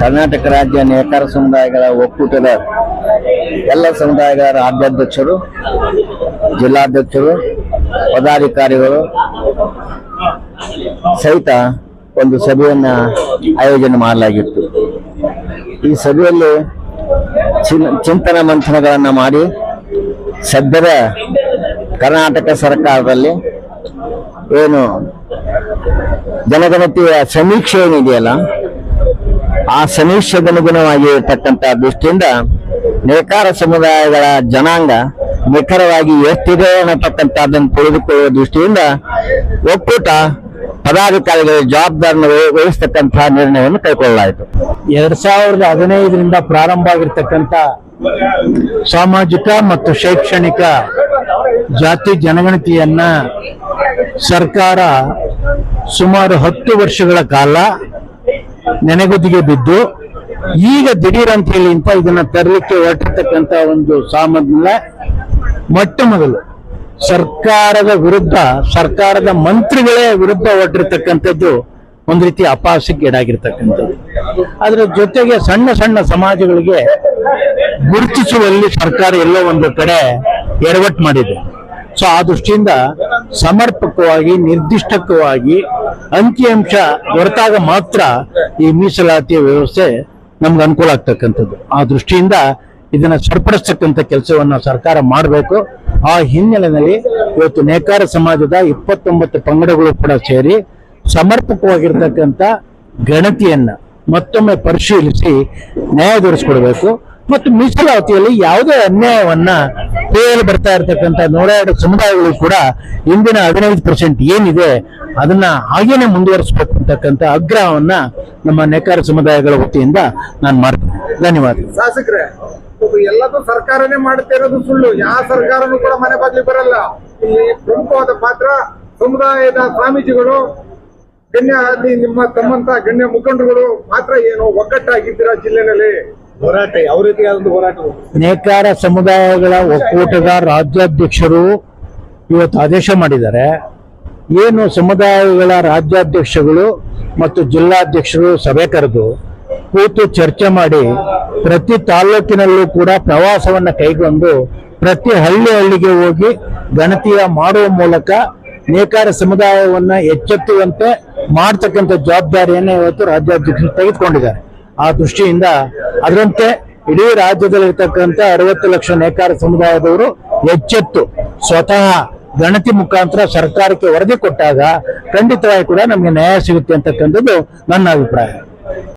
ಕರ್ನಾಟಕ ರಾಜ್ಯ ನೇಕಾರ ಸಮುದಾಯಗಳ ಒಕ್ಕೂಟದ ಎಲ್ಲ ಸಮುದಾಯಗಳ ರಾಜ್ಯಾಧ್ಯಕ್ಷರು, ಜಿಲ್ಲಾಧ್ಯಕ್ಷರು, ಪದಾಧಿಕಾರಿಗಳು ಸಹಿತ ಒಂದು ಸಭೆಯನ್ನ ಆಯೋಜನೆ ಮಾಡಲಾಗಿತ್ತು. ಈ ಸಭೆಯಲ್ಲಿ ಚಿಂತನ ಮಂಥನಗಳನ್ನು ಮಾಡಿ ಸದ್ಯದ ಕರ್ನಾಟಕ ಸರ್ಕಾರದಲ್ಲಿ ಏನು ಜನಗಣತಿಯ ಸಮೀಕ್ಷೆ ಏನಿದೆಯಲ್ಲ ಆ ಸಮೀಕ್ಷೆಗನುಗುಣವಾಗಿ ಇರತಕ್ಕಂತ ದೃಷ್ಟಿಯಿಂದ ನೇಕಾರ ಸಮುದಾಯಗಳ ಜನಾಂಗ ನಿಖರವಾಗಿ ಎಷ್ಟಿದೆ ಅನ್ನತಕ್ಕಂಥದ್ದನ್ನು ತಿಳಿದುಕೊಳ್ಳುವ ದೃಷ್ಟಿಯಿಂದ ಒಕ್ಕೂಟ ಪದಾಧಿಕಾರಿಗಳ ಜವಾಬ್ದಾರಿಯನ್ನು ವಹಿಸ್ತಕ್ಕಂತಹ ನಿರ್ಣಯವನ್ನು ಕೈಗೊಳ್ಳಲಾಯಿತು. ಎರಡ್ ಸಾವಿರದ ಹದಿನೈದರಿಂದ ಪ್ರಾರಂಭ ಆಗಿರ್ತಕ್ಕಂಥ ಸಾಮಾಜಿಕ ಮತ್ತು ಶೈಕ್ಷಣಿಕ ಜಾತಿ ಜನಗಣತಿಯನ್ನ ಸರ್ಕಾರ ಸುಮಾರು ಹತ್ತು ವರ್ಷಗಳ ಕಾಲ ನೆನೆಗುದಿಗೆ ಬಿದ್ದು ಈಗ ದಿಢೀರ್ ಅಂತ ಹೇಳಿ ಇಂತ ಇದನ್ನ ತರಲಿಕ್ಕೆ ಹೊರಟಿರ್ತಕ್ಕಂತ ಒಂದು ಸಾಮನ್ಯ ಮೊಟ್ಟ ಮೊದಲು. ಸರ್ಕಾರದ ವಿರುದ್ಧ, ಸರ್ಕಾರದ ಮಂತ್ರಿಗಳೇ ವಿರುದ್ಧ ಹೊರಟಿರ್ತಕ್ಕಂಥದ್ದು ಒಂದು ರೀತಿ ಅಪಹಾಸ್ಯಕ್ಕೀಡಾಗಿರ್ತಕ್ಕಂಥದ್ದು ಅದರ ಜೊತೆಗೆ ಸಣ್ಣ ಸಣ್ಣ ಸಮಾಜಗಳಿಗೆ ಗುರುತಿಸುವಲ್ಲಿ ಸರ್ಕಾರ ಎಲ್ಲೋ ಒಂದು ಕಡೆ ಎಡವಟ್ಟು ಮಾಡಿದೆ. ಸೊ ಆ ದೃಷ್ಟಿಯಿಂದ ಸಮರ್ಪಕವಾಗಿ, ನಿರ್ದಿಷ್ಟಕವಾಗಿ, ಅಂಕಿಅಂಶ ಹೊರತಾಗ ಮಾತ್ರ ಈ ಮೀಸಲಾತಿಯ ವ್ಯವಸ್ಥೆ ನಮ್ಗೆ ಅನುಕೂಲ ಆಗ್ತಕ್ಕಂಥದ್ದು. ಆ ದೃಷ್ಟಿಯಿಂದ ಇದನ್ನ ಸರಿಪಡಿಸ್ತಕ್ಕಂಥ ಕೆಲಸವನ್ನ ಸರ್ಕಾರ ಮಾಡಬೇಕು. ಆ ಹಿನ್ನೆಲೆಯಲ್ಲಿ ಇವತ್ತು ನೇಕಾರ ಸಮಾಜದ ಇಪ್ಪತ್ತೊಂಬತ್ತು ಪಂಗಡಗಳು ಕೂಡ ಸೇರಿ ಸಮರ್ಪಕವಾಗಿರ್ತಕ್ಕಂಥ ಗಣತಿಯನ್ನ ಮತ್ತೊಮ್ಮೆ ಪರಿಶೀಲಿಸಿ ನ್ಯಾಯ ದೊರಕಿಸ್ಕೊಡ್ಬೇಕು ಮತ್ತು ಮೀಸಲಾತಿಯಲ್ಲಿ ಯಾವುದೇ ಅನ್ಯಾಯವನ್ನ ಪೇಯಲ್ಲಿ ಬರ್ತಾ ಇರತಕ್ಕಂಥ ನೂರಾರು ಸಮುದಾಯಗಳು ಕೂಡ ಇಂದಿನ ಹದಿನೈದು ಪರ್ಸೆಂಟ್ ಏನಿದೆ ಅದನ್ನ ಹಾಗೇನೆ ಮುಂದುವರಿಸಬೇಕು ಅಂತಕ್ಕಂಥ ಆಗ್ರಹವನ್ನ ನಮ್ಮ ನೇಕಾರ ಸಮುದಾಯಗಳ ವತಿಯಿಂದ ನಾನು ಮಾಡ್ತೀನಿ. ಧನ್ಯವಾದ. ಶಾಸಕರೇ ಎಲ್ಲದೂ ಸರ್ಕಾರನೇ ಮಾಡುತ್ತೇ ಇರೋದು ಸುಳ್ಳು. ಯಾವ ಸರ್ಕಾರನೂ ಕೂಡ ಮನೆ ಬಾಗಿಲು ಬರಲ್ಲ. ಇಲ್ಲಿ ಪ್ರಮುಖವಾದ ಪಾತ್ರ ಸಮುದಾಯದ ಸ್ವಾಮೀಜಿಗಳು, ಗಣ್ಯ ನಿಮ್ಮ ತಮ್ಮಂತ ಗಣ್ಯ ಮುಖಂಡರುಗಳು ಮಾತ್ರ ಏನು ಒಗ್ಗಟ್ಟಾಗಿದ್ದೀರಾ ಜಿಲ್ಲೆನಲ್ಲಿ? ಹೋರಾಟ, ಯಾವ ಹೋರಾಟ? ನೇಕಾರ ಸಮುದಾಯಗಳ ಒಕ್ಕೂಟದ ರಾಜ್ಯಾಧ್ಯಕ್ಷರು ಇವತ್ತು ಆದೇಶ ಮಾಡಿದ್ದಾರೆ. ಏನು ಸಮುದಾಯಗಳ ರಾಜ್ಯಾಧ್ಯಕ್ಷಗಳು ಮತ್ತು ಜಿಲ್ಲಾಧ್ಯಕ್ಷರು ಸಭೆ ಕರೆದು ಕೂತು ಚರ್ಚೆ ಮಾಡಿ ಪ್ರತಿ ತಾಲೂಕಿನಲ್ಲೂ ಕೂಡ ಪ್ರವಾಸವನ್ನು ಕೈಗೊಂಡು ಪ್ರತಿ ಹಳ್ಳಿ ಹಳ್ಳಿಗೆ ಹೋಗಿ ಗಣತಿಯ ಮಾಡುವ ಮೂಲಕ ನೇಕಾರ ಸಮುದಾಯವನ್ನು ಎಚ್ಚೆತ್ತುವಂತೆ ಮಾಡ್ತಕ್ಕಂಥ ಜವಾಬ್ದಾರಿಯನ್ನು ಇವತ್ತು ರಾಜ್ಯಾಧ್ಯಕ್ಷರು ತೆಗೆದುಕೊಂಡಿದ್ದಾರೆ. ಆ ದೃಷ್ಟಿಯಿಂದ ಅದರಂತೆ ಇಡೀ ರಾಜ್ಯದಲ್ಲಿರ್ತಕ್ಕಂಥ ಅರವತ್ತು ಲಕ್ಷ ನೇಕಾರ ಸಮುದಾಯದವರು ಎಚ್ಚೆತ್ತು ಸ್ವತಃ ಗಣತಿ ಮುಖಾಂತರ ಸರ್ಕಾರಕ್ಕೆ ವರದಿ ಕೊಟ್ಟಾಗ ಖಂಡಿತವಾಗಿ ಕೂಡ ನಮಗೆ ನ್ಯಾಯ ಸಿಗುತ್ತೆ ಅಂತಕ್ಕಂಥದ್ದು ನನ್ನ ಅಭಿಪ್ರಾಯ.